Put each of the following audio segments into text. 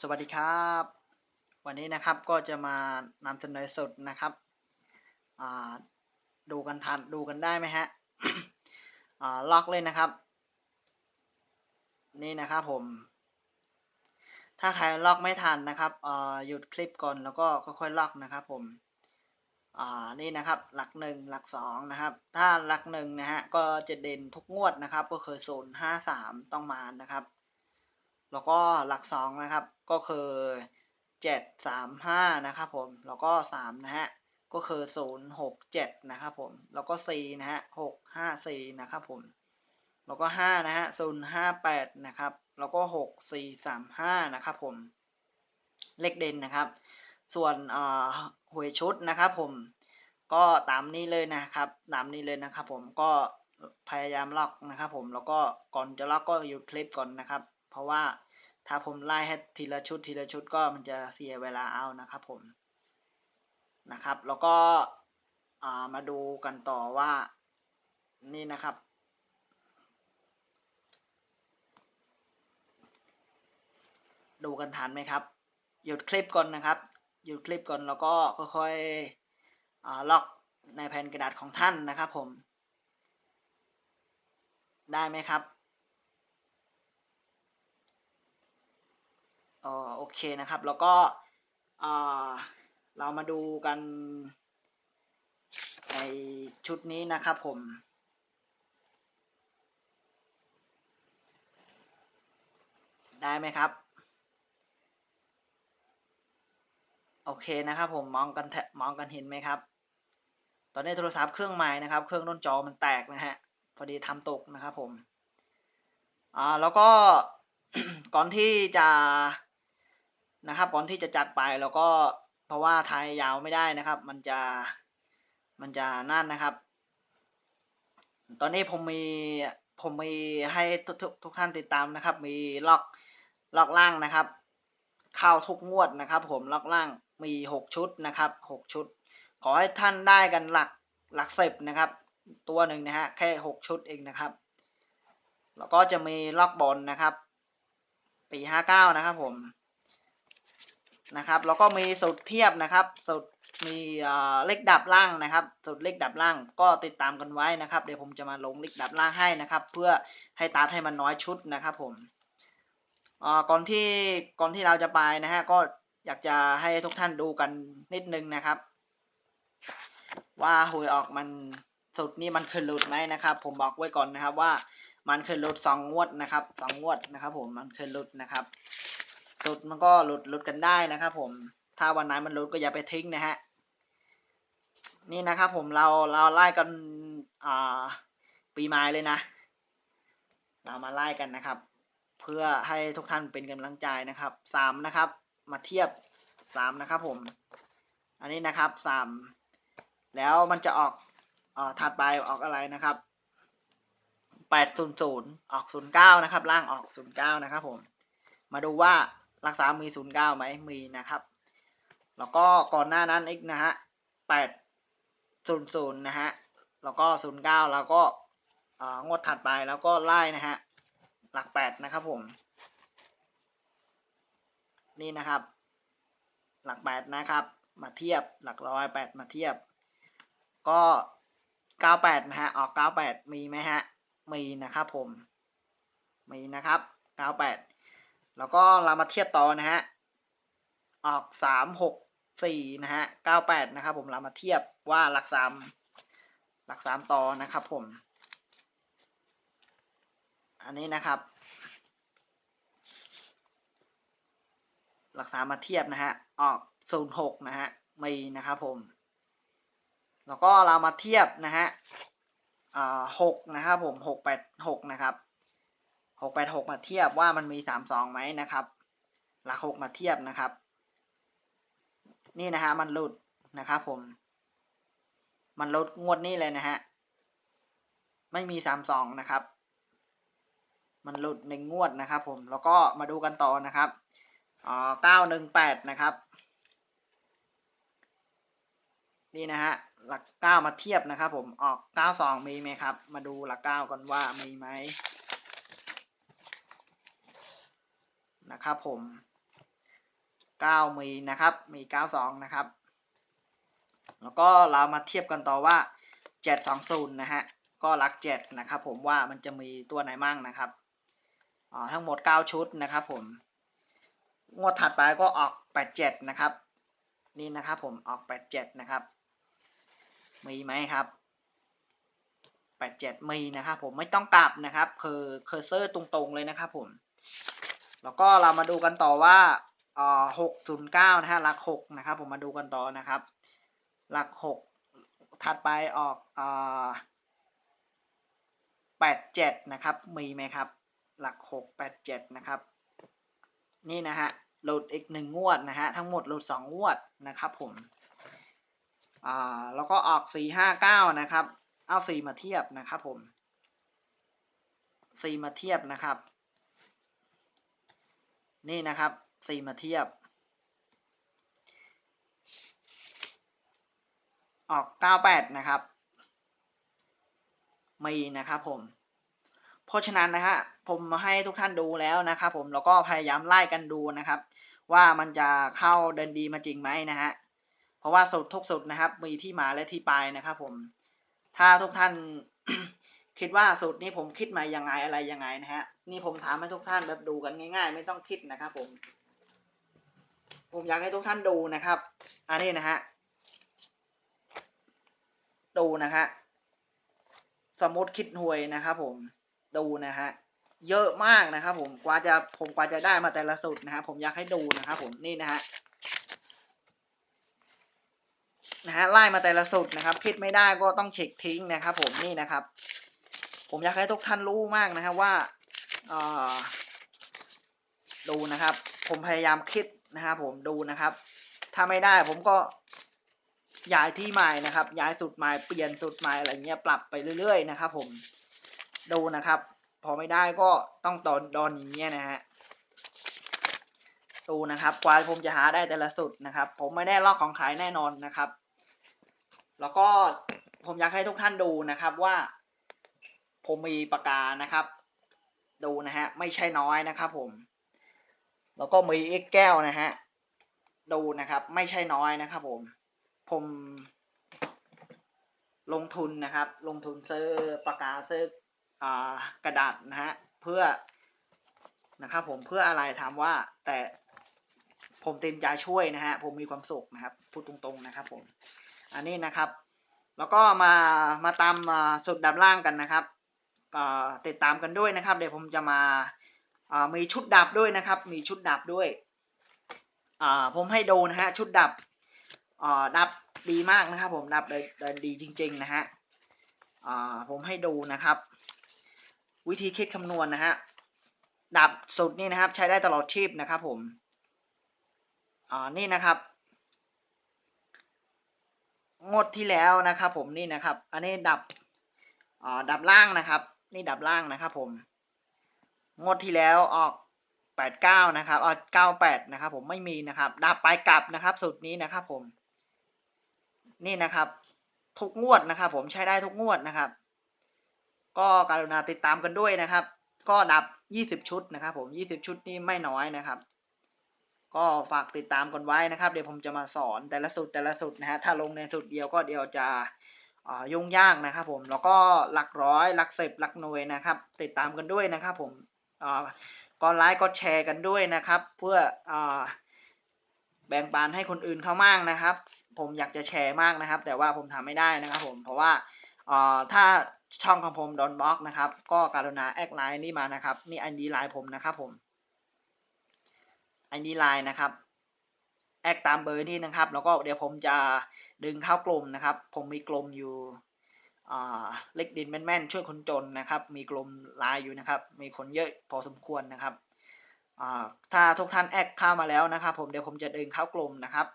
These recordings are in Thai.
สวัสดีครับ วันนี้นะครับก็จะมานำเสนอสดนะครับดูกันทันดูกันได้ไหมฮะล็อกเลยนะครับ นี่นะครับผม ถ้าใครล็อกไม่ทันนะครับหยุดคลิปก่อนแล้วก็ค่อยๆล็อกนะครับผมนี่นะครับหลักหนึ่งหลักสองนะครับ ถ้าหลักหนึ่งนะฮะก็จะเด่นทุกงวดนะครับ ก็คือศูนย์ห้าสามต้องมานะครับ แล้วก็หลักสองนะครับ ก็คือเจ็ดสามห้านะครับผม แล้วก็สามนะฮะ ก็คือศูนย์หกเจ็ดนะครับผม แล้วก็สี่นะฮะหกห้าสี่นะครับผม แล้วก็ห้านะฮะศูนย์ห้าแปดนะครับ แล้วก็หกสี่สามห้านะครับผม เลขเด่นนะครับ ส่วนเอ่อหวยชุดนะครับผม ก็ตามนี้เลยนะครับ ตามนี้เลยนะครับผม ก็พยายามล็อกนะครับผม แล้วก็ก่อนจะล็อกก็หยุดคลิปก่อนนะครับ เพราะว่าถ้าผมไล่ให้ทีละชุดทีละชุดก็มันจะเสียเวลาเอานะครับผมนะครับ แล้วก็ามาดูกันต่อว่านี่นะครับ ดูกันทันไหมครับ หยุดคลิปก่อนนะครับ หยุดคลิปก่อนแล้วก็ค่อยๆล็อกในแผ่นกระดาษของท่านนะครับผม ได้ไหมครับ อ๋อโอเคนะครับ แล้วก็เรามาดูกันในชุดนี้นะครับผม ได้ไหมครับ โอเคนะครับผมมองกันมองกันเห็นไหมครับ ตอนนี้โทรศัพท์เครื่องใหม่นะครับ เครื่องต้นจอมันแตกนะฮะ พอดีทำตกนะครับผม อ่าแล้วก็ก่อนที่จะ นะครับก่อนที่จะจัดไปแล้วก็เพราะว่าไทยยาวไม่ได้นะครับ มันจะมันจะนั่นนะครับ ตอนนี้ผมมีผมมีให้ทุกทุกทุกท่านติดตามนะครับ มีล็อกล็อกล่างนะครับเข้าทุกงวดนะครับ ผมล็อกล่างมีหกชุดนะครับหกชุด ขอให้ท่านได้กันหลักหลักสิบนะครับ ตัวหนึ่งนะฮะแค่หกชุดเองนะครับ แล้วก็จะมีล็อกบอลนะครับ ปีห้าเก้านะครับผม นะครับ แล้วก็มีสูตรเทียบนะครับสูตรมีเลขดับล่างนะครับสูตรเลขดับล่าง ก็ติดตามกันไว้นะครับ เดี๋ยวผมจะมาลงเลขดับล่างให้นะครับ เพื่อให้ตัดให้มันน้อยชุดนะครับผมอ่าก่อนที่ก่อนที่เราจะไปนะฮะก็อยากจะให้ทุกท่านดูกันนิดนึงนะครับ ว่าหวยออกมันสุดนี้มันเคยหลุดไหมนะครับ ผมบอกไว้ก่อนนะครับว่ามันเคยหลุดสองงวดนะครับสองงวดนะครับ ผมมันเคยหลุดนะครับ สุดมันก็หลุดหลุดกันได้นะครับผมถ้าวันไหนมันหลุดก็อย่าไปทิ้งนะฮะนี่นะครับผมเราเราไล่กันอ่าปีใหม่เลยนะ เรามาไล่กันนะครับ เพื่อให้ทุกท่านเป็นกำลังใจนะครับสามนะครับ มาเทียบสามนะครับผม อันนี้นะครับสามแล้วมันจะออกออถัดไปออกอะไรนะครับแปดศูนย์ศูนย์ออกศูนย์เก้านะครับ ล่างออกศูนย์เก้านะครับผม มาดูว่า รักษามีศูนย์เก้าไหมมีนะครับ แล้วก็ก่อนหน้านั้นอีกนะฮะแปดศูนย์ศูนย์นะฮะ แล้วก็ศูนย์เก้าแล้วก็งวดถัดไปแล้วก็ไล่นะฮะ หลักแปดนะครับผม นี่นะครับ หลักแปดนะครับ มาเทียบหลักร้อยแปดมาเทียบ ก็เก้าแปดนะฮะ ออกเก้าแปดมีไหมฮะ มีนะครับผม มีนะครับเก้า แล้วก็เรามาเทียบต่อนะฮะ ออกสามหกสี่นะฮะเก้าแปดนะครับผมเรามาเทียบว่าหลักสามหลักสามต่อนะครับผม อันนี้นะครับ หลักสามมาเทียบนะฮะ ออกศูนย์หกนะฮะมีนะครับผม แล้วก็เรามาเทียบนะฮะหกนะครับผมหกแปดหกนะครับ หกแปดหกมาเทียบว่ามันมีสามสองไหมนะครับหลักหกมาเทียบนะครับ นี่นะฮะมันหลุดนะครับผม มันลดงวดนี้เลยนะฮะไม่มีสามสองนะครับ มันหลุดในงวดนะครับ ผมแล้วก็มาดูกันต่อนะครับอ่าเก้าหนึ่งแปดนะครับนี่นะฮะหลักเก้ามาเทียบนะครับ ผมออกเก้าสองมีไหมครับ มาดูหลักเก้ากันว่ามีไหม นะครับผมเก้ามีนะครับ มีเก้าสองนะครับ แล้วก็เรามาเทียบกันต่อว่าเจ็ดสองศูนย์นะฮะ ก็ลักเจ็ดนะครับผมว่ามันจะมีตัวไหนมั่งนะครับอ๋อทั้งหมดเก้าชุดนะครับผม งวดถัดไปก็ออกแปดเจ็ดนะครับ นี่นะครับผมออกแปดเจ็ดนะครับ มีไหมครับแปดเจ็ดมีนะครับผมไม่ต้องกลับนะครับคือเคอร์เซอร์ตรงๆเลยนะครับผม แล้วก็เรามาดูกันต่อว่าอ่าหกศูนย์เก้านะฮะหลักหกนะครับ ผมมาดูกันต่อนะครับ หลักหกถัดไปออกอ่าแปดเจ็ดนะครับมีไหมครับ หลักหกแปดเจ็ดนะครับ นี่นะฮะหลุดอีกหนึ่งงวดนะฮะทั้งหมดหลุดสองงวดนะครับ ผมอ่าแล้วก็ออกสี่ห้าเก้านะครับ เอาสี่มาเทียบนะครับ ผมสี่มาเทียบนะครับ นี่นะครับสี่มาเทียบ ออกเก้าแปดนะครับ มีนะครับผม เพราะฉะนั้นนะฮะผมมาให้ทุกท่านดูแล้วนะครับผมแล้วก็พยายามไล่กันดูนะครับ ว่ามันจะเข้าเดินดีมาจริงไหมนะฮะเพราะว่าสุดทุกสุดนะครับ มีที่มาและที่ไปนะครับผมถ้าทุกท่าน คิดว่าสูตรนี้ผมคิดมายังไงอะไรยังไงนะฮะ นี่ผมถามให้ทุกท่านแบบดูกันง่าย ๆ ไม่ต้องคิดนะครับ ผม ผมอยากให้ทุกท่านดูนะครับ อันนี้นะฮะดูนะฮะสมมติคิดหวยนะครับผมดูนะฮะเยอะมากนะครับผมกว่าจะผมกว่าจะได้มาแต่ละสูตรนะครับผมอยากให้ดูนะครับผมนี่นะฮะนะฮะไล่มาแต่ละสูตรนะครับ คิดไม่ได้ก็ต้องเช็คทิ้งนะครับ ผมนี่นะครับ ผมอยากให้ทุกท่านรู้มากนะครับว่าดูนะครับ ผมพยายามคิดนะครับผมดูนะครับ ถ้าไม่ได้ผมก็ย้ายที่ใหม่นะครับ ย้ายสูตรใหม่เปลี่ยนสูตรใหม่อะไรเงี้ยปรับไปเรื่อยๆนะครับ ผมดูนะครับ พอไม่ได้ก็ต้องตอนดอนอย่างเงี้ยนะฮะดูนะครับกว่าผมจะหาได้แต่ละสูตรนะครับ ผมไม่ได้ลอกของขายแน่นอนนะครับ แล้วก็ผมอยากให้ทุกท่านดูนะครับว่า ผมมีปากกานะครับ ดูนะฮะไม่ใช่น้อยนะครับผม แล้วก็มีเอ็กแก้วนะฮะดูนะครับ ไม่ใช่น้อยนะครับ ผม ผมลงทุนนะครับ ลงทุนซื้อปากกาซื้ออ่กระดาษนะฮะเพื่อนะครับ ผมเพื่ออะไรถามว่า แต่ผมเต็มใจช่วยนะฮะผมมีความสุขนะครับ พูดตรงๆนะครับ ผม อันนี้นะครับ แล้วก็มามาตามสุดดับล่างกันนะครับ ติดตามกันด้วยนะครับ เดี๋ยวผมจะมามีชุดดับด้วยนะครับ มีชุดดับด้วยผมให้ดูนะฮะชุดดับดับดีมากนะครับ ผมดับเดินดีจริง ๆ นะฮะผมให้ดูนะครับ วิธีคิดคำนวณนะฮะดับสุดนี่นะครับ ใช้ได้ตลอดชีพนะครับ ผมนี่นะครับงดที่แล้วนะครับ ผมนี่นะครับ อันนี้ดับดับล่างนะครับ นี่ดับล่างนะครับผมงดที่แล้วออกแปดเก้านะครับออกเก้าแปดนะครับ ผมไม่มีนะครับ ดับไปกลับนะครับสุดนี้นะครับผม นี่นะครับ ทุกงวดนะครับ ผมใช้ได้ทุกงวดนะครับ ก็การุณาติดตามกันด้วยนะครับ ก็ดับยี่สิบชุดนะครับ ผมยี่สิบชุดนี่ไม่น้อยนะครับก็ฝากติดตามกันไว้นะครับ เดี๋ยวผมจะมาสอนแต่ละสูตรแต่ละสูตรนะฮะถ้าลงในสูตรเดียวก็เดี๋ยวจะ ยุ่งยากนะครับผมแล้วก็หลักร้อยหลักสิบหลักหน่วยนะครับ ติดตามกันด้วยนะครับผมก็ไลค์ก็แชร์กันด้วยนะครับ เพื่ออแบ่งปันให้คนอื่นเขามากนะครับ ผมอยากจะแชร์มากนะครับ แต่ว่าผมทำไม่ได้นะครับผมเพราะว่าถ้าช่องของผมโดนบล็อกนะครับ ก็การุณาแอดไลน์นี่มานะครับ นี่อันดีไลน์ผมนะครับผมอันดีไลน์นะครับ แอดตามเบอร์นี่นะครับ แล้วก็เดี๋ยวผมจะดึงเข้ากลุ่มนะครับ ผมมีกลุ่มอยู่เล็กดินแม่นๆช่วยคนจนนะครับ มีกลุ่มลน์อยู่นะครับ มีคนเยอะพอสมควรนะครับถ้าทุกท่านแอดเข้ามาแล้วนะครับ ผมเดี๋ยวผมจะดึงเข้ากลุ่มนะครับ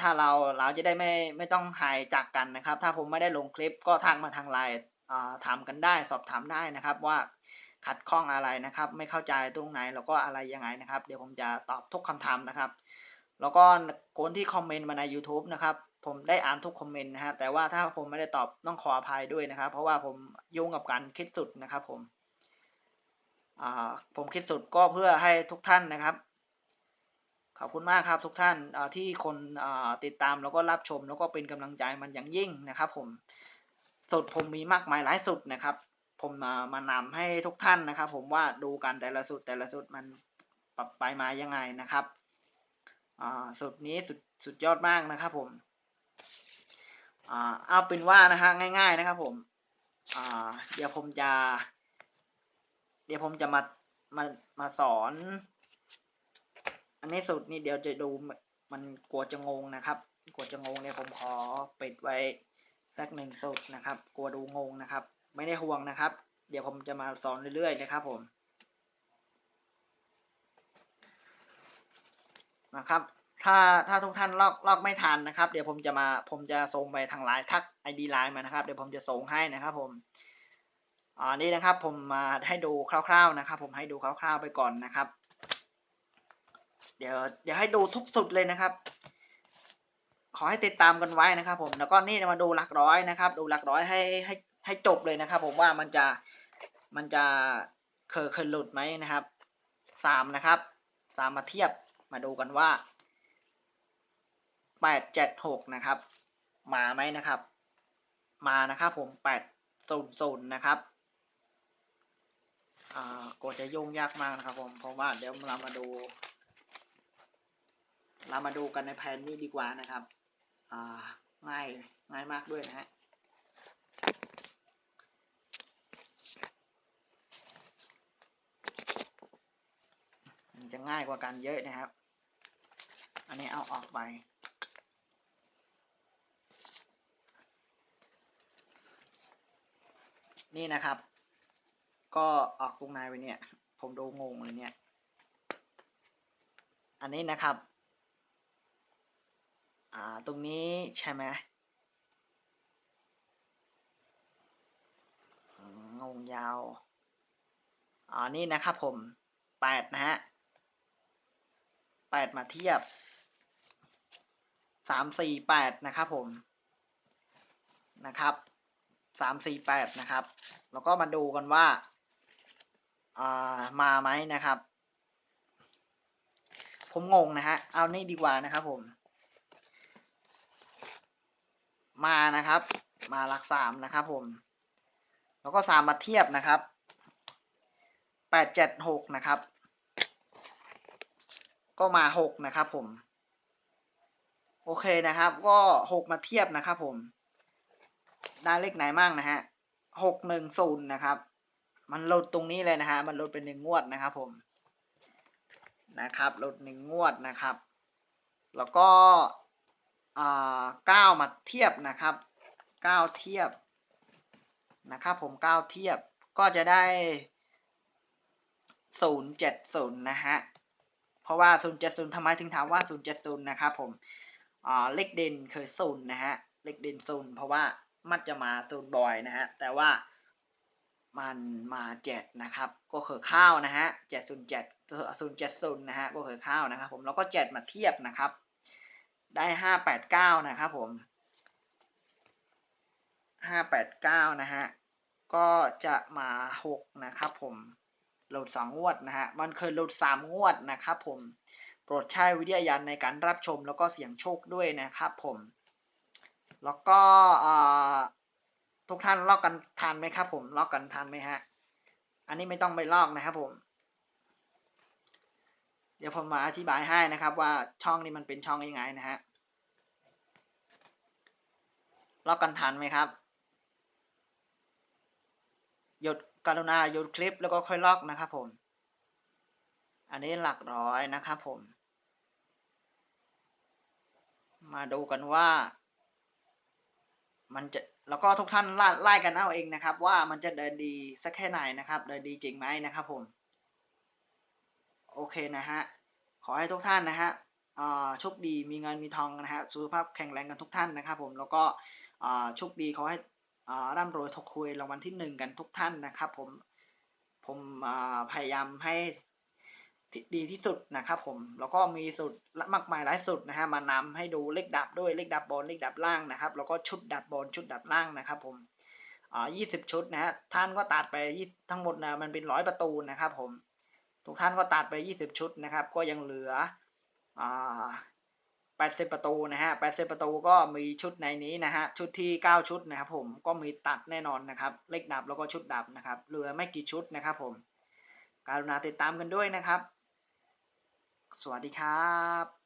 ถ้าเราเราจะได้ไม่ไม่ต้องหายจากกันนะครับ ถ้าผมไม่ได้ลงคลิปก็ทางมาทางไลน์ถามกันได้สอบถามได้นะครับว่าขัดข้องอะไรนะครับ ไม่เข้าใจตรงไหนแล้วก็อะไรยังไงนะครับ เดี๋ยวผมจะตอบทุกคำถามนะครับ แล้วก็คนที่คอมเมนต์มาใน YouTube นะครับผมได้อ่านทุกคอมเมนต์นะฮะแต่ว่าถ้าผมไม่ได้ตอบต้องขออภัยด้วยนะครับ เพราะว่าผมยุ่งกับการคิดสุดนะครับผมผมคิดสุดก็เพื่อให้ทุกท่านนะครับ ขอบคุณมากครับทุกท่านที่คนติดตามแล้วก็รับชม แล้วก็เป็นกำลังใจมันอย่างยิ่งนะครับ ผมสุดผมมีมากมายหลายสุดนะครับ ผมมามานำให้ทุกท่านนะครับ ผมว่าดูกันแต่ละสุดแต่ละสุดมันปรับไปมายังไงนะครับ อ่าสุดนี้สุดสุดยอดมากนะครับผมอ่าเอาเป็นว่านะฮะง่าย ๆนะครับผมอ่าเดี๋ยวผมจะ เดี๋ยวผมจะมามามาสอน อันนี้สุดนี่เดี๋ยวจะดูมันกลัวจะงงนะครับ กลัวจะงงเนี่ยผมขอปิดไว้สักหนึ่งสุดนะครับ กลัวดูงงนะครับ ไม่ได้ห่วงนะครับ เดี๋ยวผมจะมาสอนเรื่อยๆนะครับผม นะครับ ถ้าถ้าทุกท่านลอกลอกไม่ทันนะครับ เดี๋ยวผมจะมาผมจะส่งไปทางไลน์ทักไอดีไลน์มานะครับ เดี๋ยวผมจะส่งให้นะครับผมอ่านี่นะครับผมมาให้ดูคร่าวๆนะครับ ผมให้ดูคร่าวๆไปก่อนนะครับ เดี๋ยวเดี๋ยวให้ดูทุกสุดเลยนะครับ ขอให้ติดตามกันไว้นะครับ ผมแล้วก็นี่มาดูหลักร้อยนะครับ ดูหลักร้อยให้ให้ให้จบเลยนะครับ ผมว่ามันจะมันจะเคยเคยหลุดไหมนะครับสามนะครับสามมาเทียบ มาดูกันว่าแปดเจ็ดหกนะครับ มาไหมนะครับ มานะครับผมแปดศูนย์ศูนย์นะครับอ่ากดจะยุ่งยากมากนะครับผมเพราะว่าเดี๋ยวเรามาดู เรามาดูกันในแผนนี้ดีกว่านะครับ อ่าง่ายง่ายมากด้วยนะฮะ มันจะง่ายกว่ากันเยอะนะครับ อันนี้เอาออกไป นี่นะครับ ก็ออกตรงในไว้เนี่ย ผมดูงงเลยเนี่ย อันนี้นะครับ อ่า ตรงนี้ใช่ไหมงงยาวอ่านี่นะครับผมแปดนะฮะ แปดมาเทียบสามสี่แปดนะครับผมนะครับสามสี่แปดนะครับ แล้วก็มาดูกันว่าอ่ามาไหมนะครับ ผมงงนะฮะเอานี่ดีกว่านะครับผม มานะครับ มาหลักสามนะครับผม แล้วก็สามมาเทียบนะครับแปดเจ็ดหกนะครับ ก็มาหกนะครับผม โอเคนะครับ ก็หกมาเทียบนะครับผม ได้เลขไหนมั่งนะฮะหกหนึ่งศูนย์นะครับ มันลดตรงนี้เลยนะฮะ มันลดเป็นหนึ่งงวดนะครับผม นะครับ ลดหนึ่งงวดนะครับ แล้วก็เก้ามาเทียบนะครับเก้าเทียบนะครับผมเก้าเทียบก็จะได้ศูนย์เจ็ดศูนย์นะฮะ เพราะว่าศูนย์เจ็ดศูนย์ทำไมถึงถามว่าศูนย์เจ็ดศูนะครับผมเลขเด่นเคยศูนย์นะฮะ เลขเด่นศูนย์เพราะว่ามันจะมาศูนย์บ่อยนะฮะ แต่ว่ามันมาเจ็ดนะครับ ก็คือข้าวนะฮะเจ็ดศูนย์เจ็ดศูนย์เจ็ดศูนย์นะฮะ ก็คือข้าวนะครับผม แล้วก็เจ็ดมาเทียบนะครับ ได้ห้าแปดเก้านะครับผมห้าแปดเก้านะฮะ ก็จะมาหกนะครับผม หลดสองงวดนะฮะ มันเคยโหลดสามงวดนะครับผม โปรดใช้วิทยาญาณในการรับชมแล้วก็เสียงโชคด้วยนะครับผม แล้วก็ทุกท่านลอกกันทันไหมครับผมลอกกันทันไหมฮะ อันนี้ไม่ต้องไปลอกนะครับผม เดี๋ยวผมมาอธิบายให้นะครับว่าช่องนี้มันเป็นช่องยังไงนะฮะลอกกันทันไหมครับ หยุด กรุณาหยุดคลิปแล้วก็ค่อยลอกนะครับผม อันนี้หลักร้อยนะครับผม มาดูกันว่า มันจะแล้วก็ทุกท่านไล่กันเอาเองนะครับ ว่ามันจะเดินดีสักแค่ไหนนะครับ เดินดีจริงไหมนะครับผม โอเคนะฮะ ขอให้ทุกท่านนะฮะโชคดีมีเงินมีทองนะฮะสุขภาพแข็งแรงกันทุกท่านนะครับผมแล้วก็โชคดีขอให้ ร่ำรวยทกคุยรางวัลที่หนึ่งกันทุกท่านนะครับ ผมผมพยายามให้ดีที่สุดนะครับ ผมแล้วก็มีสุดมากมายหลายสุดนะฮะมานำให้ดูเลขดับด้วยเลขดับบอลเลขดับล่างนะครับ แล้วก็ชุดดับบอลชุดดับล่างนะครับ ผมอ่ายี่สิบชุดนะฮะท่านก็ตัดไปทั้งหมดนะมันเป็นร้อยประตูนะครับ ผมทุกท่านก็ตัดไปยี่สิบชุดนะครับ ก็ยังเหลืออ่า แปดสิบประตูนะฮะแปดสิบประตูก็มีชุดในนี้นะฮะ ชุดที่เก้าชุดนะครับผม ก็มีตัดแน่นอนนะครับ เลขดับแล้วก็ชุดดับนะครับ เหลือไม่กี่ชุดนะครับผม การุณาติดตามกันด้วยนะครับ สวัสดีครับ